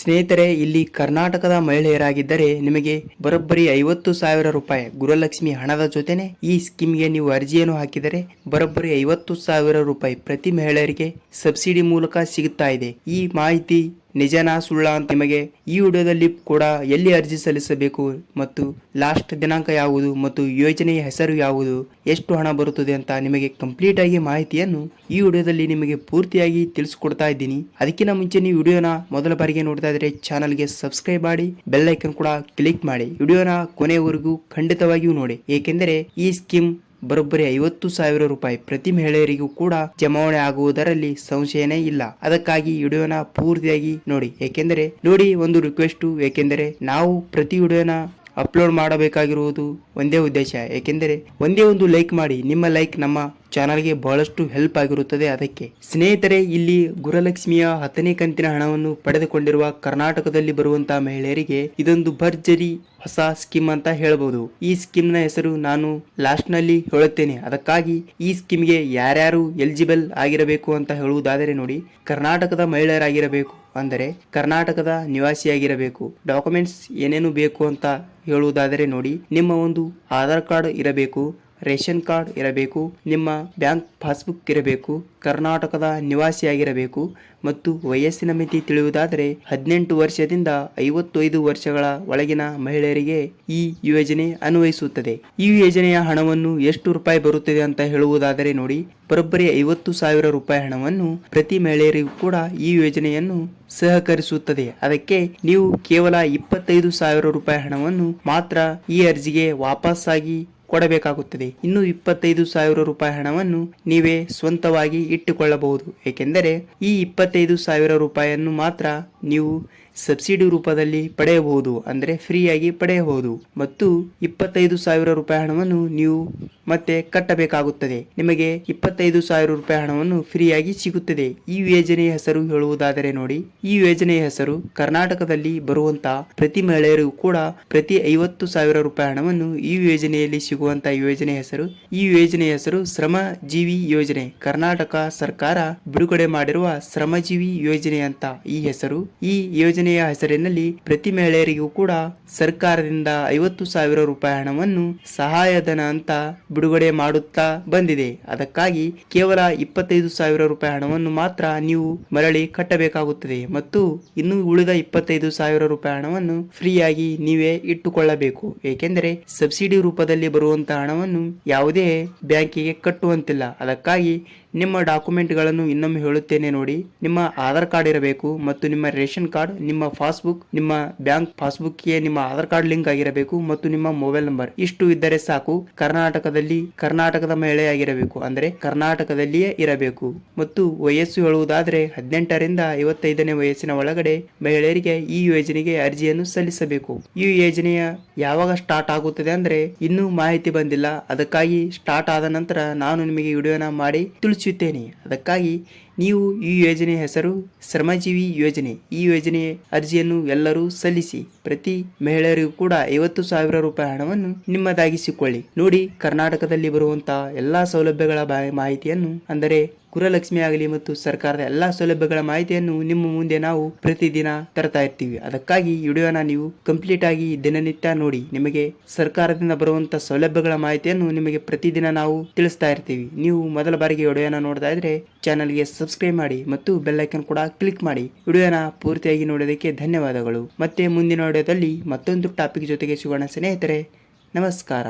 ಸ್ನೇಹಿತರೆ, ಇಲ್ಲಿ ಕರ್ನಾಟಕದ ಮಹಿಳೆಯರಾಗಿದ್ದರೆ ನಿಮಗೆ ಬರೋಬ್ಬರಿ ಐವತ್ತು ಸಾವಿರ ರೂಪಾಯಿ ಗೃಹಲಕ್ಷ್ಮಿ ಹಣದ ಜೊತೆನೆ ಈ ಸ್ಕೀಮ್ಗೆ ನೀವು ಅರ್ಜಿಯನ್ನು ಹಾಕಿದರೆ ಬರೋಬ್ಬರಿ ಐವತ್ತು ಸಾವಿರ ರೂಪಾಯಿ ಪ್ರತಿ ಮಹಿಳೆಯರಿಗೆ ಸಬ್ಸಿಡಿ ಮೂಲಕ ಸಿಗುತ್ತಾ ಇದೆ. ಈ ಮಾಹಿತಿ ನಿಜನಾ ಸುಳ್ಳ ಅಂತ ನಿಮಗೆ ಈ ವಿಡಿಯೋದಲ್ಲಿ ಕೂಡ ಎಲ್ಲಿ ಅರ್ಜಿ ಸಲ್ಲಿಸಬೇಕು ಮತ್ತು ಲಾಸ್ಟ್ ದಿನಾಂಕ ಯಾವುದು ಮತ್ತು ಯೋಜನೆಯ ಹೆಸರು ಯಾವುದು, ಎಷ್ಟು ಹಣ ಬರುತ್ತದೆ ಅಂತ ನಿಮಗೆ ಕಂಪ್ಲೀಟ್ ಆಗಿ ಮಾಹಿತಿಯನ್ನು ಈ ವಿಡಿಯೋದಲ್ಲಿ ನಿಮಗೆ ಪೂರ್ತಿಯಾಗಿ ತಿಳಿಸ್ಕೊಡ್ತಾ ಇದ್ದೀನಿ. ಅದಕ್ಕಿಂತ ಮುಂಚೆ ನೀವು ವಿಡಿಯೋನ ಮೊದಲ ಬಾರಿಗೆ ನೋಡ್ತಾ ಇದ್ರೆ ಚಾನಲ್ಗೆ ಸಬ್ಸ್ಕ್ರೈಬ್ ಮಾಡಿ, ಬೆಲ್ ಐಕನ್ ಕೂಡ ಕ್ಲಿಕ್ ಮಾಡಿ. ವಿಡಿಯೋನ ಕೊನೆಯವರೆಗೂ ಖಂಡಿತವಾಗಿಯೂ ನೋಡಿ. ಏಕೆಂದರೆ ಈ ಸ್ಕೀಮ್ ಬರೋಬ್ಬರಿ ಐವತ್ತು ಸಾವಿರ ರೂಪಾಯಿ ಪ್ರತಿ ಮಹಿಳೆಯರಿಗೂ ಕೂಡ ಜಮಾವಣೆ ಆಗುವುದರಲ್ಲಿ ಸಂಶಯನೇ ಇಲ್ಲ. ಅದಕ್ಕಾಗಿ ವಿಡಿಯೋನ ಪೂರ್ತಿಯಾಗಿ ನೋಡಿ. ಏಕೆಂದರೆ ನೋಡಿ ಒಂದು ರಿಕ್ವೆಸ್ಟ್ ಏಕೆಂದರೆ ನಾವು ಪ್ರತಿ ವಿಡಿಯೋನ ಅಪ್ಲೋಡ್ ಮಾಡಬೇಕಾಗಿರುವುದು ಒಂದೇ ಉದ್ದೇಶ. ಏಕೆಂದರೆ ಒಂದೇ ಒಂದು ಲೈಕ್ ಮಾಡಿ. ನಿಮ್ಮ ಲೈಕ್ ನಮ್ಮ ಚಾನಲ್ಗೆ ಬಹಳಷ್ಟು ಹೆಲ್ಪ್ ಆಗಿರುತ್ತದೆ. ಅದಕ್ಕೆ ಸ್ನೇಹಿತರೆ, ಇಲ್ಲಿ ಗುರಲಕ್ಷ್ಮಿಯ ಹತ್ತನೇ ಕಂತಿನ ಹಣವನ್ನು ಪಡೆದುಕೊಂಡಿರುವ ಕರ್ನಾಟಕದಲ್ಲಿ ಬರುವಂತಹ ಮಹಿಳೆಯರಿಗೆ ಇದೊಂದು ಭರ್ಜರಿ ಹೊಸ ಸ್ಕೀಮ್ ಅಂತ ಹೇಳಬಹುದು ಈ ಸ್ಕೀಮ್ನ ಹೆಸರು ನಾನು ಲಾಸ್ಟ್ನಲ್ಲಿ ಹೇಳುತ್ತೇನೆ. ಅದಕ್ಕಾಗಿ ಈ ಸ್ಕೀಮ್ಗೆ ಯಾರ್ಯಾರು ಎಲಿಜಿಬಲ್ ಆಗಿರಬೇಕು ಅಂತ ಹೇಳುವುದಾದರೆ ನೋಡಿ, ಕರ್ನಾಟಕದ ಮಹಿಳೆಯರಾಗಿರಬೇಕು ಅಂದರೆ ಕರ್ನಾಟಕದ ನಿವಾಸಿಯಾಗಿರಬೇಕು. ಡಾಕ್ಯುಮೆಂಟ್ಸ್ ಏನೇನು ಬೇಕು ಅಂತ ಹೇಳುವುದಾದರೆ ನೋಡಿ, ನಿಮ್ಮ ಒಂದು ಆಧಾರ್ ಕಾರ್ಡ್ ಇರಬೇಕು. ರೇಷನ್ ಕಾರ್ಡ್ ಇರಬೇಕು, ನಿಮ್ಮ ಬ್ಯಾಂಕ್ ಪಾಸ್ಬುಕ್ ಇರಬೇಕು, ಕರ್ನಾಟಕದ ನಿವಾಸಿಯಾಗಿರಬೇಕು ಮತ್ತು ವಯಸ್ಸಿನ ಮಿತಿ ತಿಳಿಯುವುದಾದರೆ ಹದಿನೆಂಟು ವರ್ಷದಿಂದ ಐವತ್ತೈದು ವರ್ಷಗಳ ಒಳಗಿನ ಮಹಿಳೆಯರಿಗೆ ಈ ಯೋಜನೆ ಅನ್ವಯಿಸುತ್ತದೆ. ಈ ಯೋಜನೆಯ ಹಣವನ್ನು ಎಷ್ಟು ರೂಪಾಯಿ ಬರುತ್ತದೆ ಅಂತ ಹೇಳುವುದಾದರೆ ನೋಡಿ, ಬರೋಬ್ಬರಿ ಐವತ್ತು ಸಾವಿರ ರೂಪಾಯಿ ಹಣವನ್ನು ಪ್ರತಿ ಮಹಿಳೆಯರಿಗೂ ಕೂಡ ಈ ಯೋಜನೆಯನ್ನು ಸಹಕರಿಸುತ್ತದೆ. ಅದಕ್ಕೆ ನೀವು ಕೇವಲ ಇಪ್ಪತ್ತೈದು ಸಾವಿರ ರೂಪಾಯಿ ಹಣವನ್ನು ಮಾತ್ರ ಈ ಅರ್ಜಿಗೆ ವಾಪಸ್ಸಾಗಿ ಕೊಡಬೇಕಾಗುತ್ತದೆ. ಇನ್ನು ಇಪ್ಪತ್ತೈದು ಸಾವಿರ ರೂಪಾಯಿ ಹಣವನ್ನು ನೀವೇ ಸ್ವಂತವಾಗಿ ಇಟ್ಟುಕೊಳ್ಳಬಹುದು. ಏಕೆಂದರೆ ಈ ಇಪ್ಪತ್ತೈದು ಸಾವಿರ ರೂಪಾಯಿಯನ್ನು ಮಾತ್ರ ನೀವು ಸಬ್ಸಿಡಿ ರೂಪದಲ್ಲಿ ಪಡೆಯಬಹುದು, ಅಂದರೆ ಫ್ರೀಯಾಗಿ ಪಡೆಯಬಹುದು. ಮತ್ತು ಇಪ್ಪತ್ತೈದು ಸಾವಿರ ರೂಪಾಯಿ ಹಣವನ್ನು ನೀವು ಮತ್ತೆ ಕಟ್ಟಬೇಕಾಗುತ್ತದೆ. ನಿಮಗೆ ಇಪ್ಪತ್ತೈದು ಸಾವಿರ ರೂಪಾಯಿ ಹಣವನ್ನು ಫ್ರೀಯಾಗಿ ಸಿಗುತ್ತದೆ. ಈ ಯೋಜನೆಯ ಹೆಸರು ಹೇಳುವುದಾದರೆ ನೋಡಿ, ಈ ಯೋಜನೆಯ ಹೆಸರು ಕರ್ನಾಟಕದಲ್ಲಿ ಬರುವಂತಹ ಪ್ರತಿ ಮಹಿಳೆಯರಿಗೂ ಕೂಡ ಪ್ರತಿ ಐವತ್ತು ಸಾವಿರ ರೂಪಾಯಿ ಹಣವನ್ನು ಈ ಯೋಜನೆಯಲ್ಲಿ ಸಿಗುವಂತ ಯೋಜನೆ ಹೆಸರು. ಈ ಯೋಜನೆಯ ಹೆಸರು ಶ್ರಮ ಜೀವಿ ಯೋಜನೆ. ಕರ್ನಾಟಕ ಸರ್ಕಾರ ಬಿಡುಗಡೆ ಮಾಡಿರುವ ಶ್ರಮಜೀವಿ ಯೋಜನೆ ಅಂತ ಈ ಹೆಸರು. ಈ ಯೋಜನೆಯ ಹೆಸರಿನಲ್ಲಿ ಪ್ರತಿ ಮಹಿಳೆಯರಿಗೂ ಕೂಡ ಸರ್ಕಾರದಿಂದ ಐವತ್ತು ಸಾವಿರ ರೂಪಾಯಿ ಹಣವನ್ನು ಸಹಾಯಧನ ಅಂತ ಬಿಡುಗಡೆ ಮಾಡುತ್ತಾ ಬಂದಿದೆ. ಅದಕ್ಕಾಗಿ ಕೇವಲ ಇಪ್ಪತ್ತೈದು ಸಾವಿರ ರೂಪಾಯಿ ಹಣವನ್ನು ಮಾತ್ರ ನೀವು ಮರಳಿ ಕಟ್ಟಬೇಕಾಗುತ್ತದೆ ಮತ್ತು ಇನ್ನು ಉಳಿದ ಇಪ್ಪತ್ತೈದು ಸಾವಿರ ರೂಪಾಯಿ ಹಣವನ್ನು ಫ್ರೀಯಾಗಿ ನೀವೇ ಇಟ್ಟುಕೊಳ್ಳಬೇಕು. ಏಕೆಂದರೆ ಸಬ್ಸಿಡಿ ರೂಪದಲ್ಲಿ ಬರುವಂತಹ ಹಣವನ್ನು ಯಾವುದೇ ಬ್ಯಾಂಕಿಗೆ ಕಟ್ಟುವಂತಿಲ್ಲ. ಅದಕ್ಕಾಗಿ ನಿಮ್ಮ ಡಾಕ್ಯುಮೆಂಟ್ಗಳನ್ನು ಇನ್ನೊಮ್ಮೆ ಹೇಳುತ್ತೇನೆ ನೋಡಿ. ನಿಮ್ಮ ಆಧಾರ್ ಕಾರ್ಡ್ ಇರಬೇಕು ಮತ್ತು ನಿಮ್ಮ ರೇಷನ್ ಕಾರ್ಡ್, ನಿಮ್ಮ ಪಾಸ್ಬುಕ್, ನಿಮ್ಮ ಬ್ಯಾಂಕ್ ಪಾಸ್ಬುಕ್ಗೆ ನಿಮ್ಮ ಆಧಾರ್ ಕಾರ್ಡ್ ಲಿಂಕ್ ಆಗಿರಬೇಕು ಮತ್ತು ನಿಮ್ಮ ಮೊಬೈಲ್ ನಂಬರ್. ಇಷ್ಟು ಇದ್ದರೆ ಸಾಕು. ಕರ್ನಾಟಕದಲ್ಲಿ ಕರ್ನಾಟಕದ ಮಹಿಳೆಯಾಗಿರಬೇಕು ಅಂದರೆ ಕರ್ನಾಟಕದಲ್ಲಿಯೇ ಇರಬೇಕು. ಮತ್ತು ವಯಸ್ಸು ಹೇಳುವುದಾದರೆ ಹದಿನೆಂಟರಿಂದ ಐವತ್ತೈದನೇ ವಯಸ್ಸಿನ ಒಳಗಡೆ ಮಹಿಳೆಯರಿಗೆ ಈ ಯೋಜನೆಗೆ ಅರ್ಜಿಯನ್ನು ಸಲ್ಲಿಸಬೇಕು. ಈ ಯೋಜನೆಯ ಯಾವಾಗ ಸ್ಟಾರ್ಟ್ ಆಗುತ್ತದೆ ಅಂದ್ರೆ ಇನ್ನೂ ಮಾಹಿತಿ ಬಂದಿಲ್ಲ. ಅದಕ್ಕಾಗಿ ಸ್ಟಾರ್ಟ್ ಆದ ನಂತರ ನಾನು ನಿಮಗೆ ವಿಡಿಯೋನ ಮಾಡಿ ತಿಳಿಸುತ್ತೇನೆ ಅದಕ್ಕಾಗಿ ನೀವು ಈ ಯೋಜನೆ ಹೆಸರು ಶ್ರಮಜೀವಿ ಯೋಜನೆ. ಈ ಯೋಜನೆ ಅರ್ಜಿಯನ್ನು ಎಲ್ಲರೂ ಸಲ್ಲಿಸಿ, ಪ್ರತಿ ಮಹಿಳೆಯರಿಗೂ ಕೂಡ ಐವತ್ತು ಸಾವಿರ ರೂಪಾಯಿ ಹಣವನ್ನು ನಿಮ್ಮದಾಗಿಸಿಕೊಳ್ಳಿ. ನೋಡಿ, ಕರ್ನಾಟಕದಲ್ಲಿ ಬರುವಂತಹ ಎಲ್ಲಾ ಸೌಲಭ್ಯಗಳ ಮಾಹಿತಿಯನ್ನು, ಅಂದರೆ ಗುರಲಕ್ಷ್ಮಿ ಆಗಲಿ ಮತ್ತು ಸರ್ಕಾರದ ಎಲ್ಲಾ ಸೌಲಭ್ಯಗಳ ಮಾಹಿತಿಯನ್ನು ನಿಮ್ಮ ಮುಂದೆ ನಾವು ಪ್ರತಿದಿನ ತರ್ತಾ ಇರ್ತೀವಿ. ಅದಕ್ಕಾಗಿ ವಿಡಿಯೋನ ನೀವು ಕಂಪ್ಲೀಟ್ ಆಗಿ ದಿನನಿತ್ಯ ನೋಡಿ. ನಿಮಗೆ ಸರ್ಕಾರದಿಂದ ಬರುವಂತಹ ಸೌಲಭ್ಯಗಳ ಮಾಹಿತಿಯನ್ನು ನಿಮಗೆ ಪ್ರತಿದಿನ ನಾವು ತಿಳಿಸ್ತಾ ಇರ್ತೀವಿ. ನೀವು ಮೊದಲ ಬಾರಿಗೆ ವಿಡಿಯೋನ ನೋಡ್ತಾ ಇದ್ರೆ, ಚಾನಲ್ಗೆ ಸಬ್ಸ್ಕ್ರೈಬ್ ಮಾಡಿ ಮತ್ತು ಬೆಲ್ಲೈಕನ್ ಕೂಡ ಕ್ಲಿಕ್ ಮಾಡಿ. ವಿಡಿಯೋನ ಪೂರ್ತಿಯಾಗಿ ನೋಡೋದಕ್ಕೆ ಧನ್ಯವಾದಗಳು. ಮತ್ತೆ ಮುಂದಿನ ವಿಡಿಯೋದಲ್ಲಿ ಮತ್ತೊಂದು ಟಾಪಿಕ್ ಜೊತೆಗೆ ಸಿಗೋಣ ಸ್ನೇಹಿತರೆ. ನಮಸ್ಕಾರ.